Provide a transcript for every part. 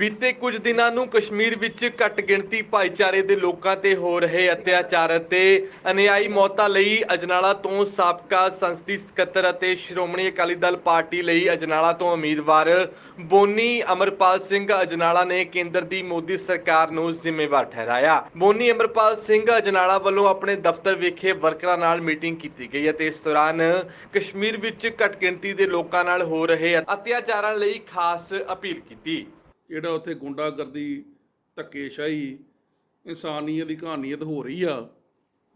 ਬੀਤੇ ਕੁਝ ਦਿਨਾਂ ਨੂੰ ਕਸ਼ਮੀਰ ਵਿੱਚ ਘੱਟ ਗਿਣਤੀ ਭਾਈਚਾਰੇ ਦੇ ਲੋਕਾਂ ਤੇ ਹੋ ਰਹੇ ਅਤਿਆਚਾਰ ਅਤੇ ਅਨਿਆਈ ਮੌਤਾਂ ਲਈ ਅਜਨਾਲਾ ਤੋਂ ਸਾਬਕਾ ਸੰਸਦੀ ਸਕੱਤਰ ਅਤੇ ਸ਼੍ਰੋਮਣੀ ਅਕਾਲੀ ਦਲ ਪਾਰਟੀ ਲਈ ਅਜਨਾਲਾ ਤੋਂ ਉਮੀਦਵਾਰ ਬੋਨੀ ਅਮਰਪਾਲ ਸਿੰਘ ਅਜਨਾਲਾ ਨੇ ਕੇਂਦਰ ਦੀ ਮੋਦੀ ਸਰਕਾਰ ਨੂੰ ਜ਼ਿੰਮੇਵਾਰ ਠਹਿਰਾਇਆ। ਬੋਨੀ ਅਮਰਪਾਲ ਸਿੰਘ ਅਜਨਾਲਾ ਵੱਲੋਂ ਆਪਣੇ ਦਫ਼ਤਰ ਵਿਖੇ ਵਰਕਰਾਂ ਨਾਲ ਮੀਟਿੰਗ ਕੀਤੀ ਗਈ ਅਤੇ ਇਸ ਦੌਰਾਨ ਕਸ਼ਮੀਰ ਵਿੱਚ ਘੱਟ ਗਿਣਤੀ ਦੇ ਲੋਕਾਂ ਨਾਲ ਹੋ ਰਹੇ ਅਤਿਆਚਾਰਾਂ ਲਈ ਖਾਸ ਅਪੀਲ ਕੀਤੀ। ਜਿਹੜਾ ਉੱਥੇ ਗੁੰਡਾਗਰਦੀ, ਧੱਕੇਸ਼ਾਹੀ, ਇਨਸਾਨੀਅਤ ਦੀ ਕਹਾਣੀਅਤ ਹੋ ਰਹੀ ਆ,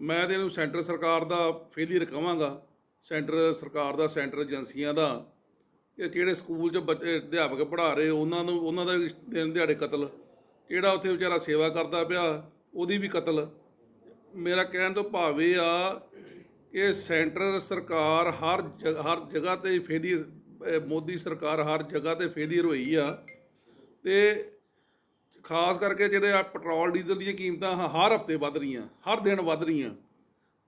ਮੈਂ ਤੇ ਇਹਨੂੰ ਸੈਂਟਰ ਸਰਕਾਰ ਦਾ ਫੇਲਿਅਰ ਕਹਾਂਗਾ ਸੈਂਟਰ ਸਰਕਾਰ ਦਾ, ਸੈਂਟਰ ਏਜੰਸੀਆਂ ਦਾ, ਕਿ ਜਿਹੜੇ ਸਕੂਲ 'ਚ ਬੱਚੇ, ਅਧਿਆਪਕ ਪੜ੍ਹਾ ਰਹੇ, ਉਹਨਾਂ ਨੂੰ, ਉਹਨਾਂ ਦਾ ਦਿਨ ਦਿਹਾੜੇ ਕਤਲ, ਕਿਹੜਾ ਉੱਥੇ ਵਿਚਾਰਾ ਸੇਵਾ ਕਰਦਾ ਪਿਆ, ਉਹਦੀ ਵੀ ਕਤਲ। ਮੇਰਾ ਕਹਿਣ ਤੋਂ ਭਾਵ ਇਹ ਆ ਕਿ ਸੈਂਟਰ ਸਰਕਾਰ ਹਰ ਜ- ਹਰ ਜਗ੍ਹਾ ਤੇ ਫੇਲਿਅਰ ਮੋਦੀ ਸਰਕਾਰ ਹਰ ਜਗ੍ਹਾ ਤੇ ਫੇਲਿਅਰ ਹੋਈ ਆ। ਤੇ ਖਾਸ ਕਰਕੇ ਜਿਹੜੇ ਆ ਪੈਟਰੋਲ, ਡੀਜ਼ਲ ਦੀਆਂ ਕੀਮਤਾਂ ਹ- ਹਰ ਹਫ਼ਤੇ ਵੱਧ ਰਹੀਆਂ, ਹਰ ਦਿਨ ਵੱਧ ਰਹੀਆਂ।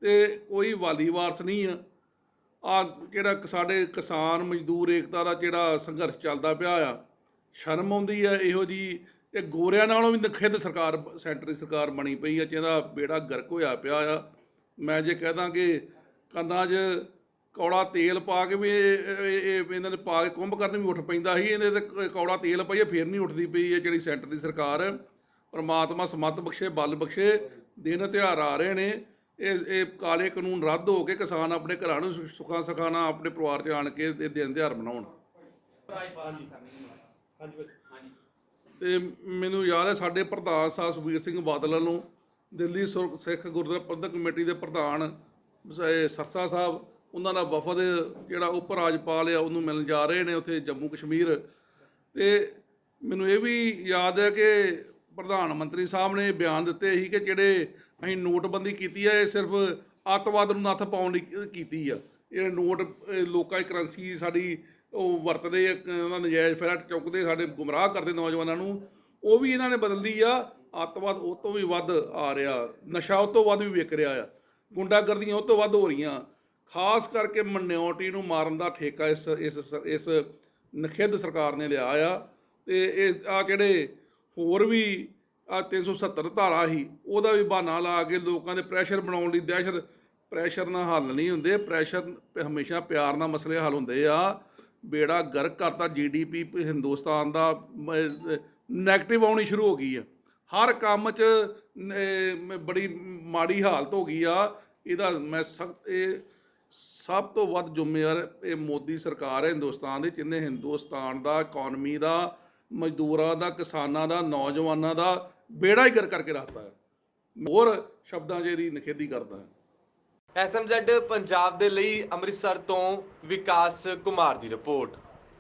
ਤੇ ਕੋਈ ਵਾਲੀ ਵਾਰਸ ਨਹੀਂ ਆ। ਆ ਜਿਹੜਾ ਸਾਡੇ ਕਿਸਾਨ ਮਜ਼ਦੂਰ ਏਕਤਾ ਦਾ ਜਿਹੜਾ ਸੰਘਰਸ਼ ਚੱਲਦਾ ਪਿਆ ਆ, ਸ਼ਰਮ ਆਉਂਦੀ ਆ ਇਹੋ ਜੀ। ਇਹ ਗੋਰਿਆਂ ਨਾਲੋਂ ਵੀ ਨਖਿੱਧ ਸਰਕਾਰ, ਸੈਂਟਰੀ ਸਰਕਾਰ ਬਣੀ ਪਈ ਆ, ਜਿਹਦਾ ਬੇੜਾ ਗਰਕ ਹੋਇਆ ਪਿਆ ਆ। ਮੈਂ ਜੇ ਕਹਦਾ ਕਿ ਕੰਨਾਂ 'ਚ ਕੌੜਾ ਤੇਲ ਪਾ ਕੇ ਵੀ ਇਹ ਇਹਨਾਂ ਨੇ ਪਾ ਕੇ ਕੁੰਭ ਕਰਨ ਵੀ ਉੱਠ ਪੈਂਦਾ ਸੀ ਇਹਦੇ ਤੇ ਕੌੜਾ ਤੇਲ ਪਾਈਏ ਫੇਰ ਨਹੀਂ ਉੱਠਦੀ ਪਈ ਇਹ ਜਿਹੜੀ ਸੈਂਟਰ ਦੀ ਸਰਕਾਰ। ਪਰਮਾਤਮਾ ਸਮੱਤ ਬਖਸ਼ੇ, ਬਲ ਬਖਸ਼ੇ, ਦਿਨ ਤਿਉਹਾਰ ਆ ਰਹੇ ਨੇ। ਇਹ ਇਹ ਕਾਲੇ ਕਾਨੂੰਨ ਰੱਦ ਹੋ ਕੇ ਕਿਸਾਨ ਆਪਣੇ ਘਰਾਂ ਨੂੰ ਸੁ- ਸੁੱਖਾਂ ਸਖਾਣਾ ਆਪਣੇ ਪਰਿਵਾਰ 'ਚ ਆਣ ਕੇ ਇਹ ਦਿਨ ਤਿਉਹਾਰ ਮਨਾਉਣ। ਤੇ ਮੈਨੂੰ ਯਾਦ ਹੈ ਸਾਡੇ ਪ੍ਰਧਾਨ ਸਾਹਿਬ ਸੁਖਬੀਰ ਸਿੰਘ ਬਾਦਲ ਨੂੰ ਦਿੱਲੀ ਸਿੱਖ ਗੁਰਦੁਆਰਾ ਪ੍ਰਬੰਧਕ ਕਮੇਟੀ ਦੇ ਪ੍ਰਧਾਨ ਸਰਸਾ ਸਾਹਿਬ ਉਹਨਾਂ ਦਾ ਵਫਦ ਜਿਹੜਾ ਉਪ ਰਾਜਪਾਲ ਆ ਉਹਨੂੰ ਮਿਲਣ ਜਾ ਰਹੇ ਨੇ ਉੱਥੇ ਜੰਮੂ ਕਸ਼ਮੀਰ। ਤੇ ਮੈਨੂੰ ਇਹ ਵੀ ਯਾਦ ਹੈ ਕਿ ਪ੍ਰਧਾਨ ਮੰਤਰੀ ਸਾਹਿਬ ਨੇ ਬਿਆਨ ਦਿੱਤੇ ਸੀ ਕਿ ਜਿਹੜੇ ਅਸੀਂ ਨੋਟਬੰਦੀ ਕੀਤੀ ਹੈ ਇਹ ਸਿਰਫ ਅੱਤਵਾਦ ਨੂੰ ਨੱਥ ਪਾਉਣ ਲਈ ਕੀਤੀ ਆ। ਇਹ ਨੋਟ ਲੋਕਾਂ ਦੀ ਕਰੰਸੀ ਸਾਡੀ ਉਹ ਵਰਤਦੇ ਆ, ਕ- ਉਹਨਾਂ ਨਜਾਇਜ਼ ਫਾਇਦਾ ਚੁੱਕਦੇ ਸਾਡੇ ਗੁੰਮਰਾਹ ਕਰਦੇ ਨੌਜਵਾਨਾਂ ਨੂੰ। ਉਹ ਵੀ ਇਹਨਾਂ ਨੇ ਬਦਲਦੀ ਆ ਅੱਤਵਾਦ ਉਹ ਤੋਂ ਵੀ ਵੱਧ ਆ ਰਿਹਾ ਨਸ਼ਾ ਉਹ ਤੋਂ ਵੱਧ ਵੀ ਵਿਕ ਰਿਹਾ ਆ। ਗੁੰਡਾਗਰਦੀਆਂ ਉਹ ਤੋਂ ਵੱਧ ਹੋ ਰਹੀਆਂ। ਖਾਸ ਕਰਕੇ ਮਨਿਓਰਟੀ ਨੂੰ ਮਾਰਨ ਦਾ ਠੇਕਾ ਇਸ ਇਸ ਇਸ ਨਖਿੱਧ ਸਰਕਾਰ ਨੇ ਲਿਆ ਆ। ਤੇ ਇਹ ਆ ਜਿਹੜੇ ਹੋਰ ਵੀ ਆ 370 ਧਾਰਾ ਸੀ, ਉਹਦਾ ਵੀ ਬਹਾਨਾ ਲਾ ਕੇ ਲੋਕਾਂ ਦੇ ਪ੍ਰੈਸ਼ਰ ਬਣਾਉਣ ਲਈ ਦਹਿਸ਼ਤ ਪ੍ਰੈਸ਼ਰ ਨਾਲ ਹੱਲ ਨਹੀਂ ਹੁੰਦੇ ਪ੍ਰੈਸ਼ਰ ਹਮੇਸ਼ਾ ਪਿਆਰ ਨਾਲ ਮਸਲੇ ਹੱਲ ਹੁੰਦੇ ਆ। ਬੇੜਾ ਗਰਕ ਕਰਤਾ ਜੀਡੀਪੀ ਹਿੰਦੁਸਤਾਨ ਦਾ ਨੈਗੇਟਿਵ ਆਉਣੀ ਸ਼ੁਰੂ ਹੋ ਗਈ ਆ। ਹਰ ਕੰਮ 'ਚ ਬੜੀ ਮਾੜੀ ਹਾਲਤ ਹੋ ਗਈ ਆ। ਇਹਦਾ ਮੈਂ ਸਖਤ, ਇਹ ਸਭ ਤੋਂ ਵੱਧ ਜ਼ਿੰਮੇਵਾਰ ਇਹ ਮੋਦੀ ਸਰਕਾਰ ਹੈ ਹਿੰਦੁਸਤਾਨ ਦੀ, ਜਿਹਨੇ ਹਿੰਦੁਸਤਾਨ ਦਾ ਇਕਨੋਮੀ ਦਾ, ਮਜ਼ਦੂਰਾਂ ਦਾ, ਕਿਸਾਨਾਂ ਦਾ, ਨੌਜਵਾਨਾਂ ਦਾ ਬੇੜਾ ਹੀ ਕਰ ਕਰਕੇ ਰੱਖਦਾ ਹੈ। ਹੋਰ ਸ਼ਬਦਾਂ 'ਚ ਇਹਦੀ ਨਿਖੇਧੀ ਕਰਦਾ ਹੈ। ਐਸਐਮਜ਼ੈਡ ਪੰਜਾਬ ਦੇ ਲਈ ਅੰਮ੍ਰਿਤਸਰ ਤੋਂ ਵਿਕਾਸ ਕੁਮਾਰ ਦੀ ਰਿਪੋਰਟ।